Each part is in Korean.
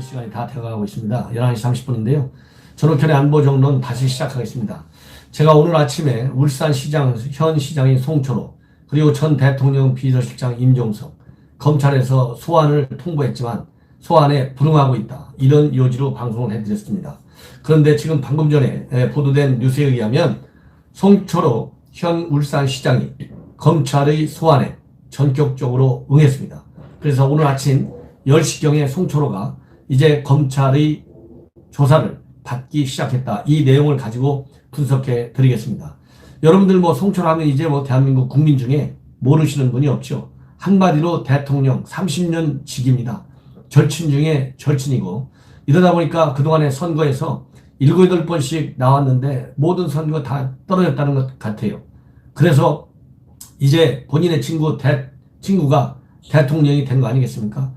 시간이 다 되어가고 있습니다. 11시 30분인데요. 전옥현의 안보 정론 다시 시작하겠습니다. 제가 오늘 아침에 울산시장 현 시장인 송철호 그리고 전 대통령 비서실장 임종석 검찰에서 소환을 통보했지만 소환에 불응하고 있다. 이런 요지로 방송을 해드렸습니다. 그런데 지금 방금 전에 예, 보도된 뉴스에 의하면 송철호 현 울산시장이 검찰의 소환에 전격적으로 응했습니다. 그래서 오늘 아침 10시경에 송철호가 이제 검찰의 조사를 받기 시작했다. 이 내용을 가지고 분석해 드리겠습니다. 여러분들 뭐 송철하면 이제 뭐 대한민국 국민 중에 모르시는 분이 없죠. 한마디로 대통령 30년 직입니다. 절친 중에 절친이고 이러다 보니까 그동안의 선거에서 7, 8번씩 나왔는데 모든 선거 다 떨어졌다는 것 같아요. 그래서 이제 본인의 친구 대, 친구가 대통령이 된 거 아니겠습니까?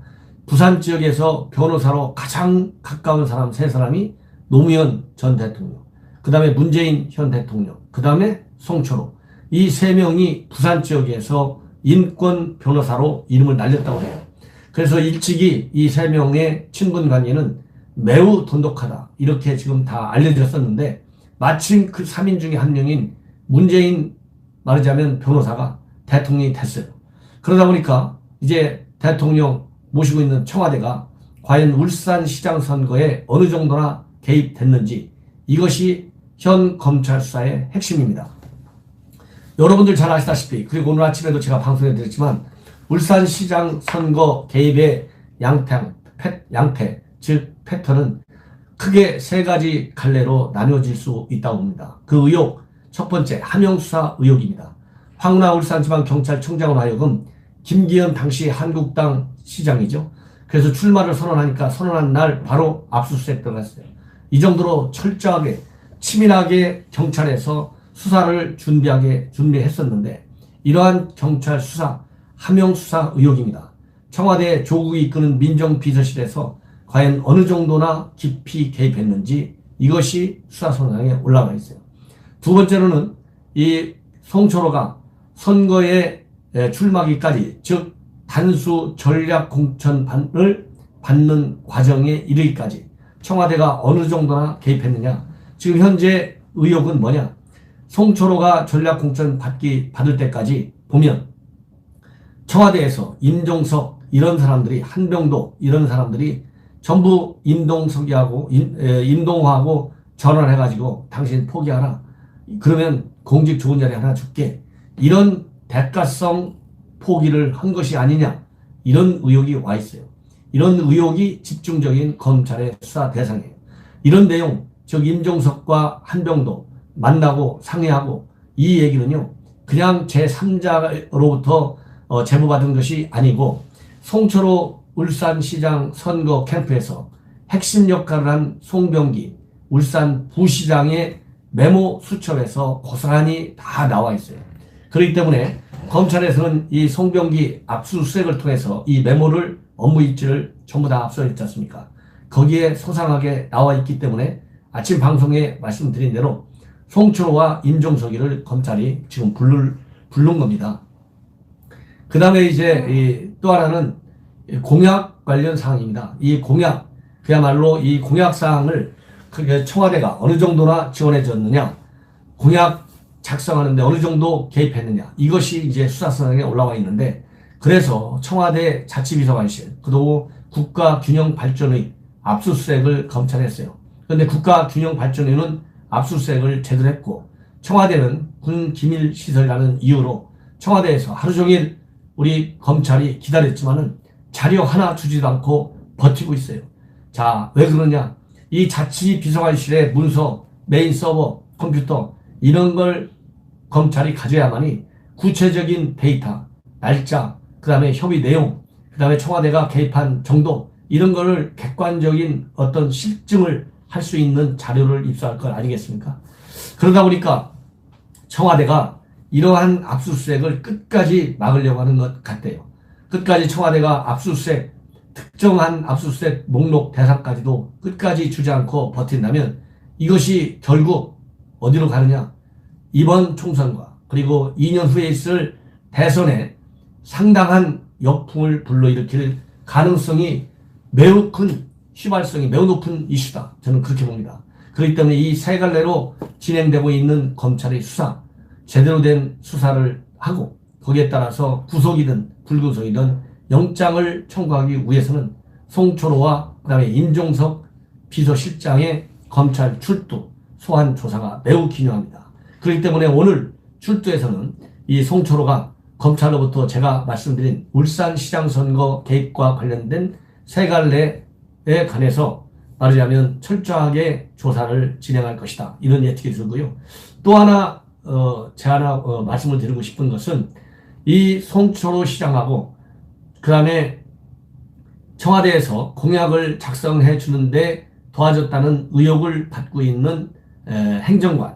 부산 지역에서 변호사로 가장 가까운 사람 세 사람이 노무현 전 대통령, 그 다음에 문재인 현 대통령, 그 다음에 송철호. 이 세 명이 부산 지역에서 인권 변호사로 이름을 날렸다고 해요. 그래서 일찍이 이 세 명의 친분 관계는 매우 돈독하다. 이렇게 지금 다 알려졌었는데 마침 그 3인 중에 한 명인 문재인 말하자면 변호사가 대통령이 됐어요. 그러다 보니까 이제 대통령 모시고 있는 청와대가 과연 울산시장 선거에 어느 정도나 개입됐는지 이것이 현 검찰 수사의 핵심입니다. 여러분들 잘 아시다시피 그리고 오늘 아침에도 제가 방송해 드렸지만 울산시장 선거 개입의 양태, 양태 즉 패턴은 크게 세 가지 갈래로 나뉘어질 수 있다고 봅니다. 그 의혹 첫 번째 함영수사 의혹입니다. 황운하 울산지방경찰청장으로 하여금 김기현 당시 한국당 시장이죠. 그래서 출마를 선언하니까 선언한 날 바로 압수수색 들어갔어요. 이 정도로 철저하게 치밀하게 경찰에서 수사를 준비하게 준비했었는데 이러한 경찰 수사 함영 수사 의혹입니다. 청와대 조국이 이끄는 민정비서실에서 과연 어느 정도나 깊이 개입했는지 이것이 수사 선상에 올라가 있어요. 두 번째로는 이 송철호가 선거에 출마기까지 즉 단수 전략 공천을 받는 과정에 이르기까지 청와대가 어느 정도나 개입했느냐. 지금 현재 의혹은 뭐냐. 송철호가 전략 공천 받기 받을 때까지 보면 청와대에서 임종석 이런 사람들이 한병도 이런 사람들이 전부 임동석이하고 임, 임동화하고 전화를 해가지고 당신 포기하라. 그러면 공직 좋은 자리 하나 줄게. 이런 대가성 포기를 한 것이 아니냐. 이런 의혹이 와 있어요. 이런 의혹이 집중적인 검찰의 수사 대상이에요. 이런 내용, 즉 임종석과 한병도 만나고 상의하고 이 얘기는요. 그냥 제3자로부터 어, 제보받은 것이 아니고 송철호 울산시장 선거 캠프에서 핵심 역할을 한 송병기 울산 부시장의 메모 수첩에서 고스란히 다 나와 있어요. 그렇기 때문에 검찰에서는 이 송병기 압수수색을 통해서 이 메모를 업무 일지를 전부 다 압수했지 않습니까? 거기에 소상하게 나와 있기 때문에 아침 방송에 말씀드린 대로 송철호와 임종석이를 검찰이 지금 부를, 부른 겁니다. 그 다음에 이제 또 하나는 공약 관련 사항입니다. 이 공약, 그야말로 이 공약 사항을 청와대가 어느 정도나 지원해 줬느냐, 공약 작성하는데 어느 정도 개입했느냐, 이것이 이제 수사선상에 올라와 있는데, 그래서 청와대 자치비서관실, 그리고 국가균형발전의 압수수색을 검찰 했어요. 그런데 국가균형발전위는 압수수색을 제대로 했고, 청와대는 군 기밀시설이라는 이유로 청와대에서 하루 종일 우리 검찰이 기다렸지만은 자료 하나 주지도 않고 버티고 있어요. 자, 왜 그러냐? 이 자치 비서관실의 문서, 메인 서버, 컴퓨터 이런 걸 검찰이 가져야만이 구체적인 데이터, 날짜, 그 다음에 협의 내용, 그 다음에 청와대가 개입한 정도 이런 거를 객관적인 어떤 실증을 할 수 있는 자료를 입수할 것 아니겠습니까? 그러다 보니까 청와대가 이러한 압수수색을 끝까지 막으려고 하는 것 같대요. 끝까지 청와대가 압수수색, 특정한 압수수색 목록 대상까지도 끝까지 주지 않고 버틴다면 이것이 결국 어디로 가느냐? 이번 총선과 그리고 2년 후에 있을 대선에 상당한 역풍을 불러일으킬 가능성이 매우 큰 휘발성이 매우 높은 이슈다. 저는 그렇게 봅니다. 그렇기 때문에 이 세 갈래로 진행되고 있는 검찰의 수사, 제대로 된 수사를 하고 거기에 따라서 구속이든 불구속이든 영장을 청구하기 위해서는 송초로와 그다음에 임종석 비서실장의 검찰 출두, 소환 조사가 매우 기묘합니다. 그렇기 때문에 오늘 출두에서는 이 송초로가 검찰로부터 제가 말씀드린 울산시장 선거 개입과 관련된 세 갈래에 관해서 말하자면 철저하게 조사를 진행할 것이다. 이런 예측이 들고요. 또 하나 어, 제가 하나 어, 말씀을 드리고 싶은 것은 이 송초로 시장하고 그 다음에 청와대에서 공약을 작성해 주는데 도와줬다는 의혹을 받고 있는 에, 행정관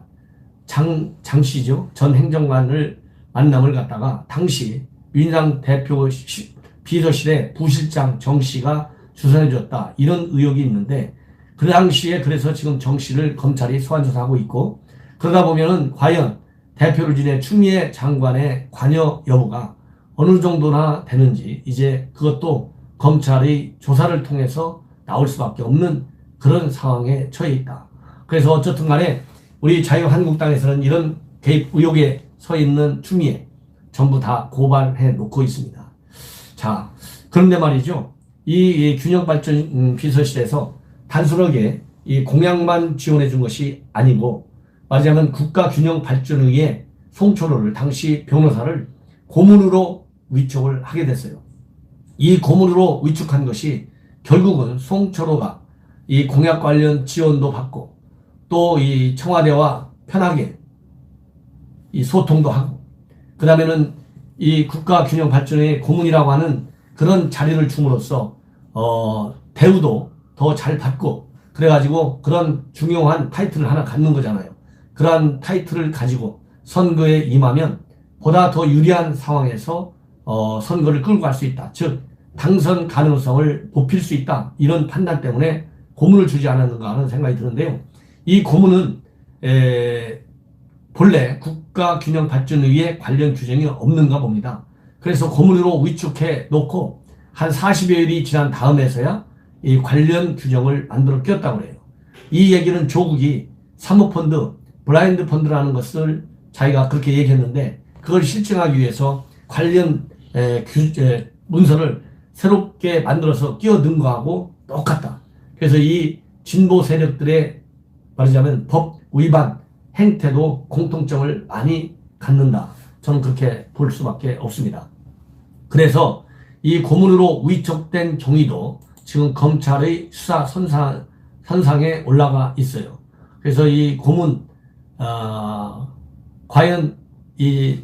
장, 장 씨죠. 전 행정관을 만남을 갖다가 당시 민주당 대표 시, 비서실의 부실장 정 씨가 주선해 줬다. 이런 의혹이 있는데 그 당시에 그래서 지금 정 씨를 검찰이 소환 조사하고 있고 그러다 보면은 과연 대표를 지낸 추미애 장관의 관여 여부가 어느 정도나 되는지 이제 그것도 검찰의 조사를 통해서 나올 수밖에 없는 그런 상황에 처해 있다. 그래서 어쨌든 간에 우리 자유한국당에서는 이런 개입 의혹에 서 있는 추미애 전부 다 고발해 놓고 있습니다. 자, 그런데 말이죠. 이, 균형발전 음, 비서실에서 단순하게 이 공약만 지원해 준 것이 아니고 말하자면 국가균형 발전위의 송초로를 당시 변호사를 고문으로 위촉을 하게 됐어요. 이 고문으로 위촉한 것이 결국은 송초로가 이 공약 관련 지원도 받고 또 이 청와대와 편하게 이 소통도 하고 그 다음에는 이 국가균형발전의 고문이라고 하는 그런 자리를 줌으로써 어 대우도 더 잘 받고 그래가지고 그런 중요한 타이틀을 하나 갖는 거잖아요. 그러한 타이틀을 가지고 선거에 임하면 보다 더 유리한 상황에서 어, 선거를 끌고 갈 수 있다. 즉 당선 가능성을 높일 수 있다. 이런 판단 때문에 고문을 주지 않았는가 하는 생각이 드는데요. 이 고문은 에, 본래 국가균형발전위에 관련 규정이 없는가 봅니다. 그래서 고문으로 위축해 놓고 한 40여일이 지난 다음에서야 이 관련 규정을 만들어 끼웠다고 그래요. 이 얘기는 조국이 사모펀드, 블라인드 펀드라는 것을 자기가 그렇게 얘기했는데 그걸 실증하기 위해서 관련 에, 규, 에, 문서를 새롭게 만들어서 넣은 거하고 똑같다. 그래서 이 진보 세력들의 말하자면 법 위반 행태도 공통점을 많이 갖는다. 저는 그렇게 볼 수밖에 없습니다. 그래서 이 고문으로 위촉된 경위도 지금 검찰의 수사 선상, 선상에 올라가 있어요. 그래서 이 고문, 어, 과연 이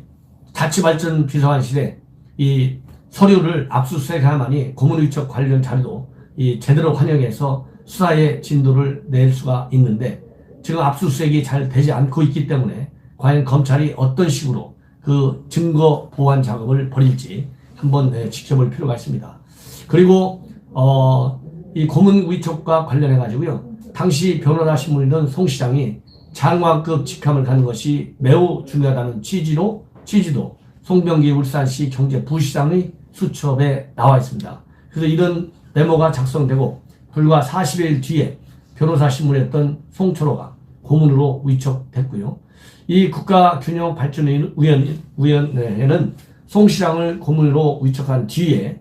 자치발전 비서관실에 이 서류를 압수수색해야만이 고문 위촉 관련 자료도 이 제대로 환영해서 수사의 진도를 낼 수가 있는데 지금 압수수색이 잘 되지 않고 있기 때문에 과연 검찰이 어떤 식으로 그 증거 보완 작업을 벌일지 한번 네, 지켜볼 필요가 있습니다. 그리고 어, 이 고문 위촉과 관련해 가지고요. 당시 변호사 신문이던 송 시장이 장관급 직함을 갖는 것이 매우 중요하다는 취지로 취지도 송병기 울산시 경제부시장의 수첩에 나와 있습니다. 그래서 이런 메모가 작성되고 불과 40일 뒤에 변호사 신문했던 송철호가 고문으로 위촉됐고요. 이 국가균형발전위원회는 송 시장을 고문으로 위촉한 뒤에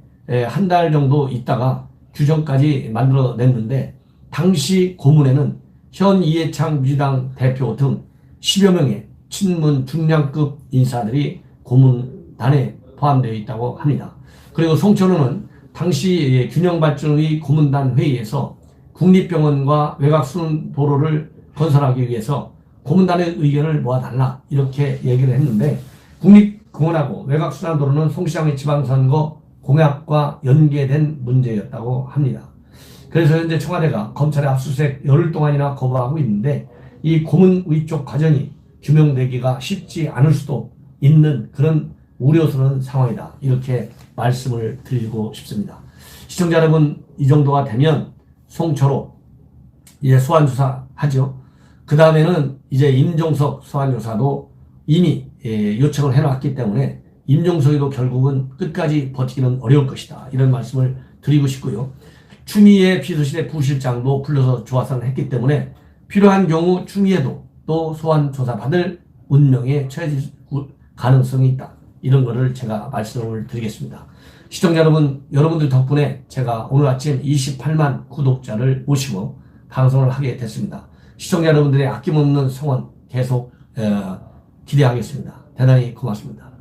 한 달 정도 있다가 규정까지 만들어냈는데 당시 고문에는 현 이해창 민주당 대표 등 10여 명의 친문 중량급 인사들이 고문단에 포함되어 있다고 합니다. 그리고 송철호는 당시 균형발전의 고문단 회의에서 국립병원과 외곽수능도로를 건설하기 위해서 고문단의 의견을 모아달라 이렇게 얘기를 했는데 국립공원하고 외곽순환도로는 송 시장의 지방선거 공약과 연계된 문제였다고 합니다. 그래서 현재 청와대가 검찰의 압수수색 열흘 동안이나 거부하고 있는데 이 고문 위쪽 과정이 규명되기가 쉽지 않을 수도 있는 그런 우려스러운 상황이다. 이렇게 말씀을 드리고 싶습니다. 시청자 여러분, 이 정도가 되면 송초로 이제 소환조사 하죠. 그 다음에는 이제 임종석 소환조사도 이미 예, 요청을 해놨기 때문에 임종석이도 결국은 끝까지 버티기는 어려울 것이다. 이런 말씀을 드리고 싶고요. 추미애 비서실의 부실장도 불러서 조사를 했기 때문에 필요한 경우 추미애도 또 소환 조사 받을 운명에 처해질 가능성이 있다. 이런 거를 제가 말씀을 드리겠습니다. 시청자 여러분, 여러분들 덕분에 제가 오늘 아침 28만 구독자를 모시고 방송을 하게 됐습니다. 시청자 여러분들의 아낌없는 성원 계속 어, 기대하겠습니다. 대단히 고맙습니다.